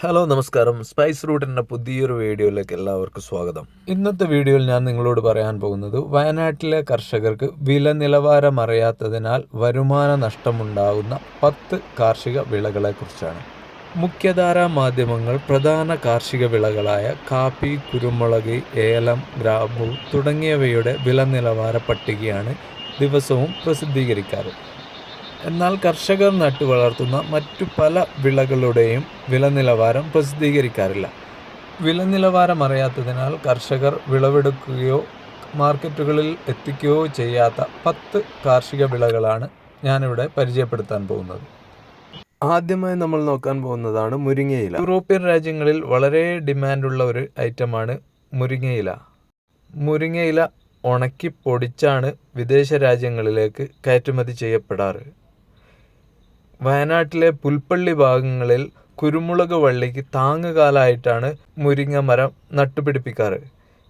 Hello നമസ്കാരം. Spice റൂട്ടിന്റെ പുതിയൊരു വീഡിയോയിലേക്ക് എല്ലാവർക്കും സ്വാഗതം. ഇന്നത്തെ വീഡിയോയിൽ ഞാൻ നിങ്ങളോട് പറയാൻ പോകുന്നത് വയനാട്ടിലെ കർഷകർക്ക് വില നിലവാരം അറിയാത്തതിനാൽ വരുമാന നഷ്ടമുണ്ടാകുന്ന പത്ത് കാർഷിക വിളകളെക്കുറിച്ചാണ്. മുഖ്യധാരാ മാധ്യമങ്ങൾ പ്രധാന കാർഷിക വിളകളായ കാപ്പി കുരുമുളക് ഏലം ഗ്രാമ്പു തുടങ്ങിയവയുടെ വില നിലവാര പട്ടികയാണ് ദിവസവും പ്രസിദ്ധീകരിക്കാറ്. എന്നാൽ കർഷകർ നട്ടു വളർത്തുന്ന മറ്റു പല വിളകളുടെയും വില നിലവാരം പ്രസിദ്ധീകരിക്കാറില്ല. വില നിലവാരം അറിയാത്തതിനാൽ കർഷകർ വിളവെടുക്കുകയോ മാർക്കറ്റുകളിൽ എത്തിക്കുകയോ ചെയ്യാത്ത പത്ത് കാർഷിക വിളകളാണ് ഞാനിവിടെ പരിചയപ്പെടുത്താൻ പോകുന്നത്. ആദ്യമായി നമ്മൾ നോക്കാൻ പോകുന്നതാണ് മുരിങ്ങയില. യൂറോപ്യൻ രാജ്യങ്ങളിൽ വളരെ ഡിമാൻഡുള്ള ഒരു ഐറ്റമാണ് മുരിങ്ങയില. മുരിങ്ങയില ഉണക്കി പൊടിച്ചാണ് വിദേശ രാജ്യങ്ങളിലേക്ക് കയറ്റുമതി ചെയ്യപ്പെടാറ്. വയനാട്ടിലെ പുൽപ്പള്ളി ഭാഗങ്ങളിൽ കുരുമുളക് വള്ളിക്ക് താങ്ങുകാലായിട്ടാണ് മുരിങ്ങ മരം നട്ടുപിടിപ്പിക്കാറ്.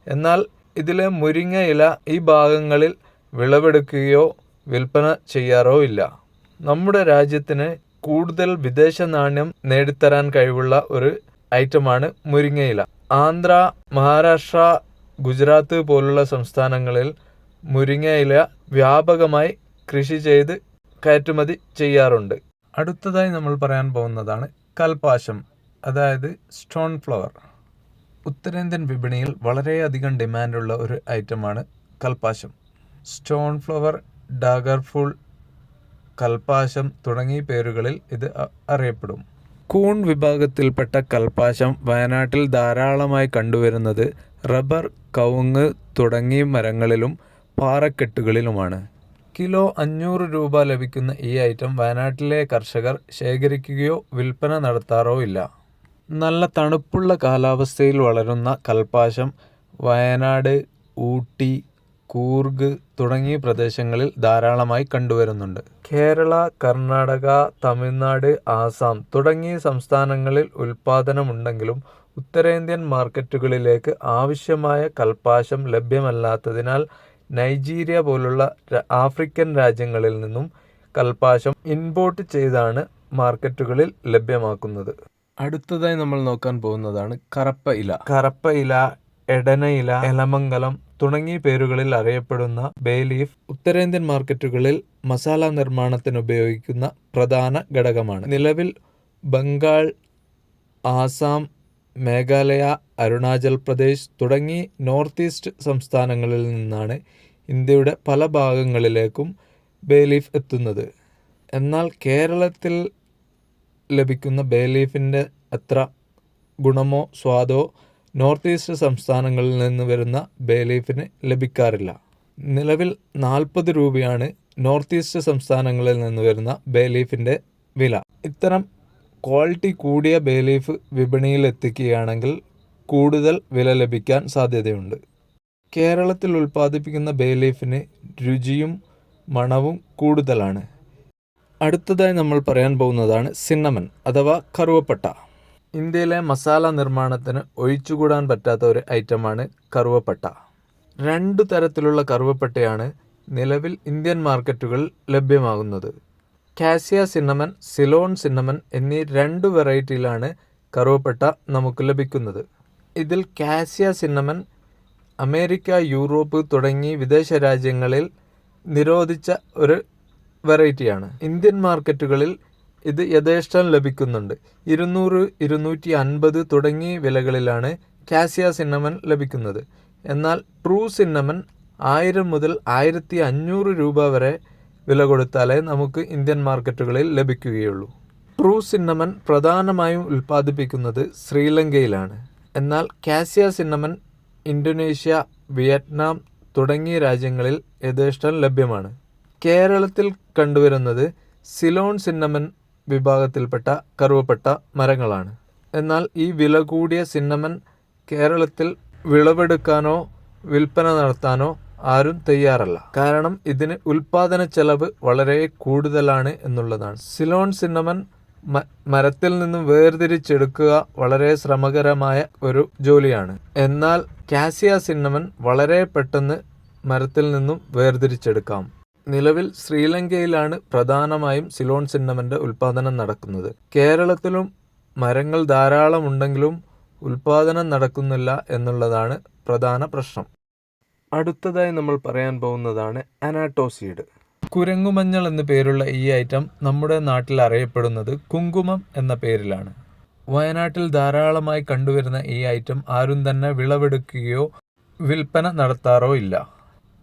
എന്നാൽ ഇതിലെ മുരിങ്ങ ഇല ഈ ഭാഗങ്ങളിൽ വിളവെടുക്കുകയോ വിൽപ്പന ചെയ്യാറോ ഇല്ല. നമ്മുടെ രാജ്യത്തിന് കൂടുതൽ വിദേശ നാണ്യം നേടിത്തരാൻ കഴിവുള്ള ഒരു ഐറ്റമാണ് മുരിങ്ങയില ആന്ധ്ര മഹാരാഷ്ട്ര ഗുജറാത്ത് പോലുള്ള സംസ്ഥാനങ്ങളിൽ മുരിങ്ങയില വ്യാപകമായി കൃഷി ചെയ്ത് കയറ്റുമതി ചെയ്യാറുണ്ട്. അടുത്തതായി നമ്മൾ പറയാൻ പോകുന്നതാണ് കൽപ്പാശം അതായത് സ്റ്റോൺ ഫ്ലവർ ഉത്തരേന്ത്യൻ വിപണിയിൽ വളരെയധികം ഡിമാൻഡുള്ള ഒരു ഐറ്റമാണ് കൽപ്പാശം. സ്റ്റോൺ ഫ്ലവർ ഡാഗർ ഫുൾ കൽപ്പാശം തുടങ്ങിയ പേരുകളിൽ ഇത് അറിയപ്പെടും. കൂൺ വിഭാഗത്തിൽപ്പെട്ട കൽപ്പാശം വയനാട്ടിൽ ധാരാളമായി കണ്ടുവരുന്നത് റബ്ബർ കവുങ്ങ് തുടങ്ങിയ മരങ്ങളിലും പാറക്കെട്ടുകളിലുമാണ്. കിലോ അഞ്ഞൂറ് രൂപ ലഭിക്കുന്ന ഈ ഐറ്റം വയനാട്ടിലെ കർഷകർ ശേഖരിക്കുകയോ വിൽപ്പന നടത്താറോ ഇല്ല. നല്ല തണുപ്പുള്ള കാലാവസ്ഥയിൽ വളരുന്ന കൽപ്പാശം വയനാട് ഊട്ടി കൂർഗ് തുടങ്ങിയ പ്രദേശങ്ങളിൽ ധാരാളമായി കണ്ടുവരുന്നുണ്ട്. കേരള കർണാടക തമിഴ്നാട് ആസാം തുടങ്ങിയ സംസ്ഥാനങ്ങളിൽ ഉൽപാദനമുണ്ടെങ്കിലും ഉത്തരേന്ത്യൻ മാർക്കറ്റുകളിലേക്ക് ആവശ്യമായ കൽപ്പാശം ലഭ്യമല്ലാത്തതിനാൽ നൈജീരിയ പോലുള്ള ആഫ്രിക്കൻ രാജ്യങ്ങളിൽ നിന്നും കൽപ്പാശം ഇമ്പോർട്ട് ചെയ്താണ് മാർക്കറ്റുകളിൽ ലഭ്യമാക്കുന്നത്. അടുത്തതായി നമ്മൾ നോക്കാൻ പോകുന്നതാണ് കറപ്പ ഇല. കറപ്പ ഇല എടന ഇല എലമംഗലം തുടങ്ങിയ പേരുകളിൽ അറിയപ്പെടുന്ന ബേലീഫ് ഉത്തരേന്ത്യൻ മാർക്കറ്റുകളിൽ മസാല നിർമ്മാണത്തിന് ഉപയോഗിക്കുന്ന പ്രധാന ഘടകമാണ്. നിലവിൽ ബംഗാൾ ആസാം മേഘാലയ അരുണാചൽ പ്രദേശ് തുടങ്ങി നോർത്ത് ഈസ്റ്റ് സംസ്ഥാനങ്ങളിൽ നിന്നാണ് ഇന്ത്യയുടെ പല ഭാഗങ്ങളിലേക്കും ബേലീഫ് എത്തുന്നത്. എന്നാൽ കേരളത്തിൽ ലഭിക്കുന്ന ബേ ലീഫിന്റെ അത്ര ഗുണമോ സ്വാദോ നോർത്ത് ഈസ്റ്റ് സംസ്ഥാനങ്ങളിൽ നിന്ന് വരുന്ന ബേ ലീഫിന് ലഭിക്കാറില്ല. നിലവിൽ നാൽപ്പത് രൂപയാണ് നോർത്ത് ഈസ്റ്റ് സംസ്ഥാനങ്ങളിൽ നിന്ന് വരുന്ന ബേ ലീഫിന്റെ വില. ഇത്തരം ക്വാളിറ്റി കൂടിയ ബേലീഫ് വിപണിയിൽ എത്തിക്കുകയാണെങ്കിൽ കൂടുതൽ വില ലഭിക്കാൻ സാധ്യതയുണ്ട്. കേരളത്തിൽ ഉൽപ്പാദിപ്പിക്കുന്ന ബേ ലീഫിന് രുചിയും മണവും കൂടുതലാണ്. അടുത്തതായി നമ്മൾ പറയാൻ പോകുന്നതാണ് സിന്നമൻ അഥവാ കറുവപ്പട്ട. ഇന്ത്യയിലെ മസാല നിർമ്മാണത്തിന് ഒഴിച്ചുകൂടാൻ പറ്റാത്ത ഒരു ഐറ്റമാണ് കറുവപ്പട്ട. രണ്ടു തരത്തിലുള്ള കറുവപ്പട്ടയാണ് നിലവിൽ ഇന്ത്യൻ മാർക്കറ്റുകളിൽ ലഭ്യമാകുന്നത്. കാസിയ സിന്നമൻ സിലോൺ സിന്നമൻ എന്നീ രണ്ട് വെറൈറ്റിയിലാണ് കറുവപ്പട്ട നമുക്ക് ലഭിക്കുന്നത്. ഇതിൽ കാസിയ സിന്നമൻ അമേരിക്ക യൂറോപ്പ് തുടങ്ങി വിദേശ രാജ്യങ്ങളിൽ നിരോധിച്ച ഒരു വെറൈറ്റിയാണ്. ഇന്ത്യൻ മാർക്കറ്റുകളിൽ ഇത് യഥേഷ്ടം ലഭിക്കുന്നുണ്ട്. ഇരുന്നൂറ് ഇരുന്നൂറ്റി അൻപത് തുടങ്ങിയ വിലകളിലാണ് കാസിയ സിന്നമൻ ലഭിക്കുന്നത്. എന്നാൽ ട്രൂ സിന്നമൻ ആയിരം മുതൽ ആയിരത്തി അഞ്ഞൂറ് രൂപ വരെ വില കൊടുത്താലേ നമുക്ക് ഇന്ത്യൻ മാർക്കറ്റുകളിൽ ലഭിക്കുകയുള്ളൂ. ട്രൂ സിന്നമൻ പ്രധാനമായും ഉൽപ്പാദിപ്പിക്കുന്നത് ശ്രീലങ്കയിലാണ്. എന്നാൽ കാസിയ സിന്നമൻ ഇന്തോനേഷ്യ വിയറ്റ്നാം തുടങ്ങിയ രാജ്യങ്ങളിൽ യഥേഷ്ടം ലഭ്യമാണ്. കേരളത്തിൽ കണ്ടുവരുന്നത് സിലോൺ സിന്നമൻ വിഭാഗത്തിൽപ്പെട്ട കറുവപ്പെട്ട മരങ്ങളാണ്. എന്നാൽ ഈ വില കൂടിയ സിന്നമൻ കേരളത്തിൽ വിളവെടുക്കാനോ വിൽപ്പന നടത്താനോ ആരും തയ്യാറല്ല. കാരണം ഇതിന് ഉൽപാദന ചെലവ് വളരെ കൂടുതലാണ് എന്നുള്ളതാണ്. സിലോൺ സിന്നമൻ മരത്തിൽ നിന്നും വേർതിരിച്ചെടുക്കുക വളരെ ശ്രമകരമായ ഒരു ജോലിയാണ്. എന്നാൽ കാസിയ സിന്നമൻ വളരെ പെട്ടെന്ന് മരത്തിൽ നിന്നും വേർതിരിച്ചെടുക്കാം. നിലവിൽ ശ്രീലങ്കയിലാണ് പ്രധാനമായും സിലോൺ സിന്നമന്റെ ഉൽപാദനം നടക്കുന്നത്. കേരളത്തിലും മരങ്ങൾ ധാരാളം ഉണ്ടെങ്കിലും ഉൽപാദനം നടക്കുന്നില്ല എന്നുള്ളതാണ് പ്രധാന പ്രശ്നം. അടുത്തതായി നമ്മൾ പറയാൻ പോകുന്നതാണ് അനാട്ടോസീഡ്. കുരങ്ങുമഞ്ഞൾ എന്ന പേരുള്ള ഈ ഐറ്റം നമ്മുടെ നാട്ടിൽ അറിയപ്പെടുന്നത് കുങ്കുമം എന്ന പേരിലാണ്. വയനാട്ടിൽ ധാരാളമായി കണ്ടുവരുന്ന ഈ ഐറ്റം ആരും തന്നെ വിളവെടുക്കുകയോ വിൽപ്പന നടത്താറോ ഇല്ല.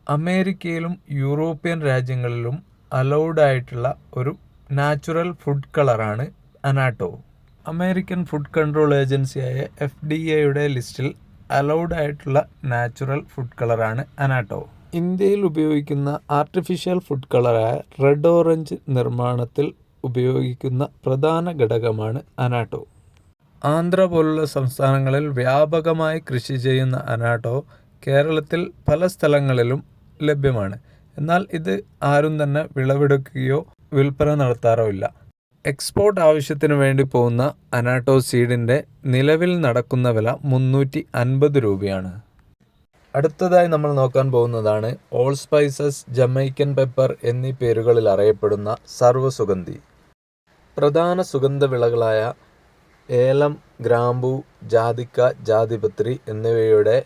അമേരിക്കയിലും യൂറോപ്യൻ രാജ്യങ്ങളിലും അലൗഡ് ആയിട്ടുള്ള ഒരു നാച്ചുറൽ ഫുഡ് കളറാണ് അനാട്ടോ. അമേരിക്കൻ ഫുഡ് കൺട്രോൾ ഏജൻസിയായ എഫ് ഡി എയുടെ ലിസ്റ്റിൽ അലൗഡ് ആയിട്ടുള്ള നാച്ചുറൽ ഫുഡ് കളറാണ് അനാട്ടോ. ഇന്ത്യയിൽ ഉപയോഗിക്കുന്ന ആർട്ടിഫിഷ്യൽ ഫുഡ് കളറായ റെഡ് ഓറഞ്ച് നിർമ്മാണത്തിൽ ഉപയോഗിക്കുന്ന പ്രധാന ഘടകമാണ് അനാട്ടോ. ആന്ധ്ര പോലുള്ള സംസ്ഥാനങ്ങളിൽ വ്യാപകമായി കൃഷി ചെയ്യുന്ന അനാട്ടോ കേരളത്തിൽ പല സ്ഥലങ്ങളിലും ലഭ്യമാണ്. എന്നാൽ ഇത് ആരും തന്നെ വിളവെടുക്കുകയോ വിൽപ്പന നടത്താറോ ഇല്ല. എക്സ്പോർട്ട് ആവശ്യത്തിന് വേണ്ടി പോകുന്ന അനാട്ടോ സീഡിന്റെ നിലവിൽ നടക്കുന്ന വില മുന്നൂറ്റി അൻപത് രൂപയാണ്. അടുത്തതായി നമ്മൾ നോക്കാൻ പോകുന്നതാണ് ഓൾ സ്പൈസസ് ജമൈക്കൻ പെപ്പർ എന്നീ പേരുകളിൽ അറിയപ്പെടുന്ന സർവസുഗന്ധി. പ്രധാന സുഗന്ധവിളകളായ ഏലം ഗ്രാമ്പു ജാതിക്ക ജാതിപത്രി എന്നിവയുടെ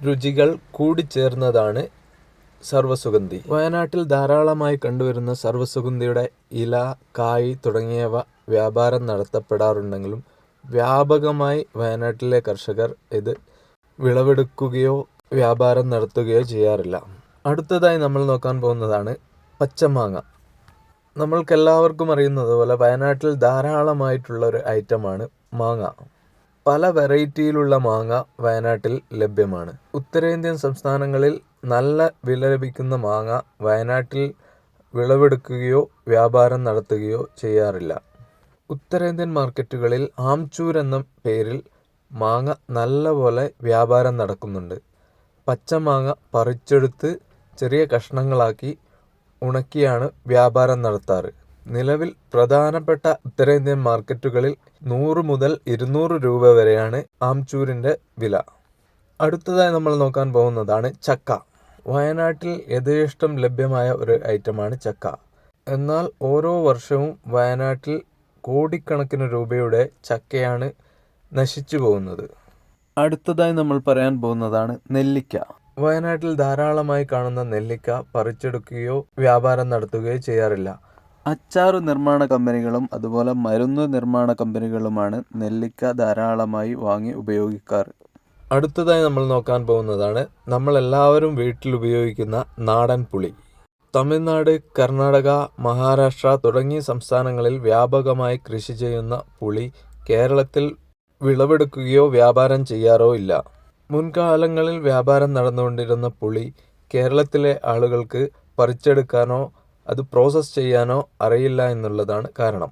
രുചികൾ കൂടിച്ചേർന്നതാണ് സർവസുഗന്ധി. വയനാട്ടിൽ ധാരാളമായി കണ്ടുവരുന്ന സർവസുഗന്ധിയുടെ ഇല കായ് തുടങ്ങിയവ വ്യാപാരം നടത്തപ്പെടാറുണ്ടെങ്കിലും വ്യാപകമായി വയനാട്ടിലെ കർഷകർ ഇത് വിളവെടുക്കുകയോ വ്യാപാരം നടത്തുകയോ ചെയ്യാറില്ല. അടുത്തതായി നമ്മൾ നോക്കാൻ പോകുന്നതാണ് പച്ചമാങ്ങ. നമ്മൾക്കെല്ലാവർക്കും അറിയുന്നത് പോലെ വയനാട്ടിൽ ധാരാളമായിട്ടുള്ള ഒരു ഐറ്റമാണ് മാങ്ങ. പല വെറൈറ്റിയിലുള്ള മാങ്ങ വയനാട്ടിൽ ലഭ്യമാണ്. ഉത്തരേന്ത്യൻ സംസ്ഥാനങ്ങളിൽ നല്ല വില ലഭിക്കുന്ന മാങ്ങ വയനാട്ടിൽ വിളവെടുക്കുകയോ വ്യാപാരം നടത്തുകയോ ചെയ്യാറില്ല. ഉത്തരേന്ത്യൻ മാർക്കറ്റുകളിൽ ആംചൂർ എന്ന പേരിൽ മാങ്ങ നല്ലപോലെ വ്യാപാരം നടക്കുന്നുണ്ട്. പച്ചമാങ്ങ പറിച്ചെടുത്ത് ചെറിയ കഷ്ണങ്ങളാക്കി ഉണക്കിയാണ് വ്യാപാരം നടത്താറ്. നിലവിൽ പ്രധാനപ്പെട്ട ഉത്തരേന്ത്യൻ മാർക്കറ്റുകളിൽ നൂറ് മുതൽ ഇരുന്നൂറ് രൂപ വരെയാണ് ആംചൂരിന്റെ വില. അടുത്തതായി നമ്മൾ നോക്കാൻ പോകുന്നതാണ് ചക്ക. വയനാട്ടിൽ യഥേഷ്ടം ലഭ്യമായ ഒരു ഐറ്റമാണ് ചക്ക. എന്നാൽ ഓരോ വർഷവും വയനാട്ടിൽ കോടിക്കണക്കിന് രൂപയുടെ ചക്കയാണ് നശിച്ചു പോകുന്നത്. അടുത്തതായി നമ്മൾ പറയാൻ പോകുന്നതാണ് നെല്ലിക്ക. വയനാട്ടിൽ ധാരാളമായി കാണുന്ന നെല്ലിക്ക പറിച്ചെടുക്കുകയോ വ്യാപാരം നടത്തുകയോ ചെയ്യാറില്ല. അച്ചാറ് നിർമ്മാണ കമ്പനികളും അതുപോലെ മരുന്ന് നിർമ്മാണ കമ്പനികളുമാണ് നെല്ലിക്ക ധാരാളമായി വാങ്ങി ഉപയോഗിക്കാറ്. അടുത്തതായി നമ്മൾ നോക്കാൻ പോകുന്നതാണ് നമ്മൾ എല്ലാവരും വീട്ടിൽ ഉപയോഗിക്കുന്ന നാടൻ പുളി. തമിഴ്നാട് കർണാടക മഹാരാഷ്ട്ര തുടങ്ങിയ സംസ്ഥാനങ്ങളിൽ വ്യാപകമായി കൃഷി ചെയ്യുന്ന പുളി കേരളത്തിൽ വിളവെടുക്കുകയോ വ്യാപാരം ചെയ്യാറോ ഇല്ല. മുൻകാലങ്ങളിൽ വ്യാപാരം നടന്നുകൊണ്ടിരുന്ന പുളി കേരളത്തിലെ ആളുകൾക്ക് പറിച്ചെടുക്കാനോ അത് പ്രോസസ്സ് ചെയ്യാനോ അറിയില്ല എന്നുള്ളതാണ് കാരണം.